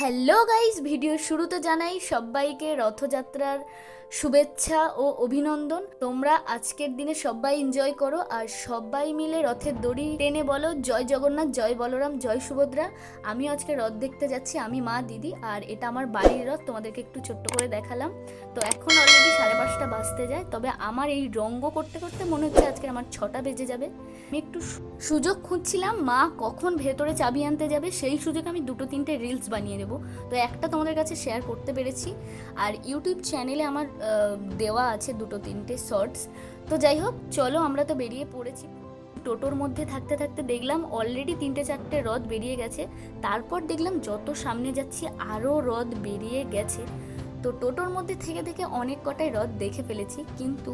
Hello guys ভিডিওর শুরুতে জানাই। সবাইকে রথযাত্রার শুভেচ্ছা ও অভিনন্দন। তোমরা আজকের দিনে সবাই এনজয় করো আর সবাই মিলে রথের দড়ি টেনে বলো। জয় জগন্নাথ, জয় বলরাম, জয় সুভদ্রা। আমিও আজকে রথ দেখতে যাচ্ছি, আমি মা দিদি, আর এটা আমার বাড়ির রথ, তোমাদেরকে একটু ছোট্ট করে দেখালাম। তো এখন অলরেডি পাঁচটা বাজতে যায়। তবে আমার এই রঙ্গ করতে করতে মনে হচ্ছে আজকে আমার ছটা বেজে যাবে। আমি একটু সুযোগ খুঁজছিলাম, মা কখন ভেতরে চাবি আনতে যাবে সেই সুযোগে আমি দুটো তিনটে রিলস বানিয়ে নেব। তো একটা তোমাদের কাছে শেয়ার করতে পেরেছি। আর ইউটিউব চ্যানেলে আমার দেওয়া আছে দুটো তিনটে শর্টস তো যাই হোক, চলো আমরা তো বেরিয়ে পড়েছি। টোটোর মধ্যে থাকতে থাকতে দেখলাম অলরেডি তিনটে চারটে রথ বেরিয়ে গেছে। তারপর দেখলাম যত সামনে যাচ্ছি আরও রথ বেরিয়ে গেছে। তো টোটোর মধ্যে থেকে থেকে অনেক কটাই রথ দেখে ফেলেছি। কিন্তু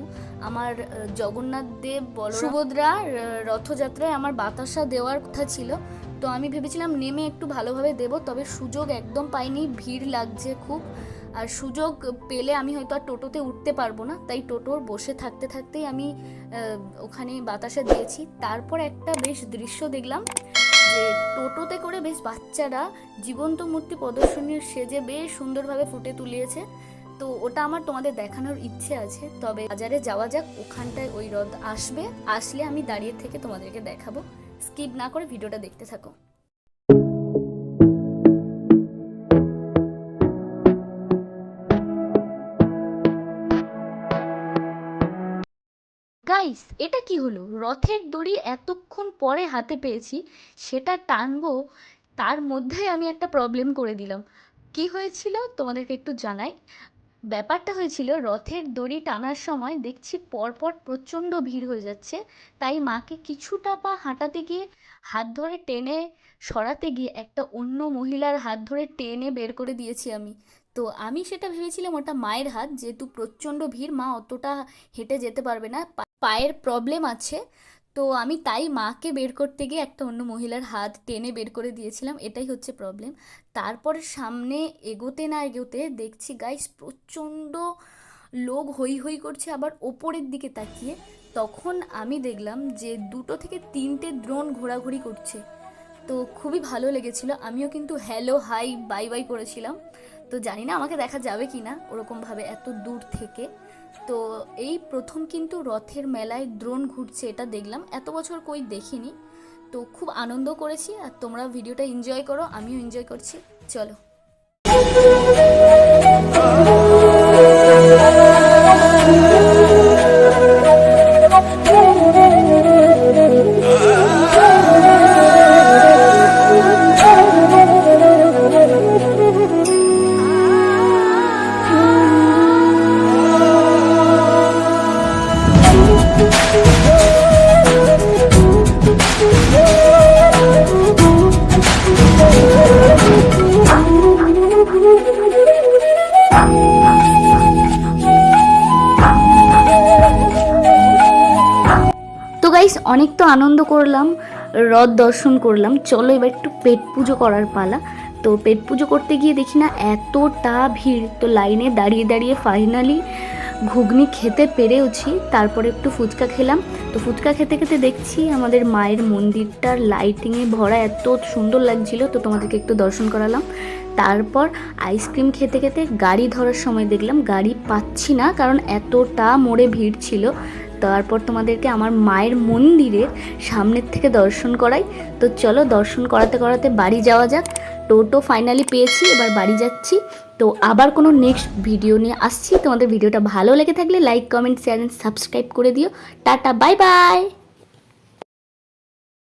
আমার জগন্নাথ দেব বল সুভদ্রা রথযাত্রায় আমার বাতাসা দেওয়ার কথা ছিল। তো আমি ভেবেছিলাম নেমে একটু ভালোভাবে দেব, তবে সুযোগ একদম পাইনি, ভিড় লাগছে খুব। আর সুযোগ পেলে আমি হয়তো আর টোটোতে উঠতে পারব না, তাই টোটোর বসে থাকতে থাকতেই আমি ওখানে বাতাসা দিয়েছি। তারপর একটা বেশ দৃশ্য দেখলাম যে টোটোতে করে বেশ বাচ্চারা জীবন্ত মূর্তি প্রদর্শনীর সেজে বেশ সুন্দরভাবে ফুটে তুলিয়েছে। তো ওটা আমার তোমাদের দেখানোর ইচ্ছে আছে। তবে বাজারে যাওয়া যাক, ওখানটায় ওই রথ আসবে। আসলে আমি দাঁড়িয়ে থেকে তোমাদেরকে দেখাবো। স্কিপ না করে ভিডিওটা দেখতে থাকো। গাইস এটা কি হলো? রথের দড়ি এতক্ষণ পরে হাতে পেয়েছি, সেটা টানবো, তার মধ্যে আমি একটা প্রবলেম করে দিলাম। কি হয়েছিল? তোমাদেরকে একটু জানাই। ব্যাপারটা হয়েছিল, রথের দড়ি টানার সময় দেখছি পরপর প্রচণ্ড ভিড় হয়ে যাচ্ছে, তাই মাকে কিছুটা পা হাঁটাতে গিয়ে, হাত ধরে টেনে সরাতে গিয়ে একটা অন্য মহিলার হাত ধরে টেনে বের করে দিয়েছি আমি। তো আমি সেটা ভেবেছিলাম ওটা মায়ের হাত, যেহেতু প্রচণ্ড ভিড়, মা অতটা হেঁটে যেতে পারবে না। পায়ের প্রবলেম আছে। তো আমি তাই মাকে বের করতে গিয়ে একটা অন্য মহিলার হাত টেনে বের করে দিয়েছিলাম। এটাই হচ্ছে প্রবলেম তারপরে সামনে এগোতে না এগোতে দেখছি গাইস প্রচণ্ড লোক হই হই করছে আবার ওপরের দিকে তাকিয়ে। তখন আমি দেখলাম যে দুটো থেকে তিনটে ড্রোন ঘোরাঘুরি করছে। তো খুবই ভালো লেগেছিল। আমিও কিন্তু হ্যালো হাই বাই বাই করেছিলাম। তো জানি না আমাকে দেখা যাবে কি না ওরকমভাবে এত দূর থেকে। তো এই প্রথম কিন্তু রথের মেলায় দ্রোণ ঘুরছে, এটা দেখলাম। এত বছর কই দেখিনি। তো খুব আনন্দ করেছি আর তোমরা ভিডিওটা এনজয় করো, আমিও এনজয় করছি। চলো। গাইস অনেক তো আনন্দ করলাম, রথ দর্শন করলাম। চলো এবার একটু পেট পুজো করার পালা। তো পেট পুজো করতে গিয়ে দেখি না, এতটা ভিড়। তো লাইনে দাঁড়িয়ে দাঁড়িয়ে ফাইনালি ঘুগনি খেতে পেরেওছি। তারপরে একটু ফুচকা খেলাম। তো ফুচকা খেতে খেতে দেখছি আমাদের মায়ের মন্দিরটার লাইটিংয়ে ভরা এত সুন্দর লাগছিল। তো তোমাদেরকে একটু দর্শন করালাম। তারপর আইসক্রিম খেতে খেতে গাড়ি ধরার সময় দেখলাম, গাড়ি পাচ্ছি না, কারণ এতটা মোড়ে ভিড় ছিল। তারপর তোমাদেরকে আমার মায়ের মন্দিরের সামনের থেকে দর্শন করাই। তো চলো দর্শন করাতে করাতে বাড়ি যাওয়া যাক। টোটো ফাইনালি পেয়েছি, এবার বাড়ি যাচ্ছি। তো আবার কোনো নেক্সট ভিডিও নিয়ে আসছি। তোমাদের ভিডিওটা ভালো লেগে থাকলে like comment share and subscribe করে দিও। Tata bye bye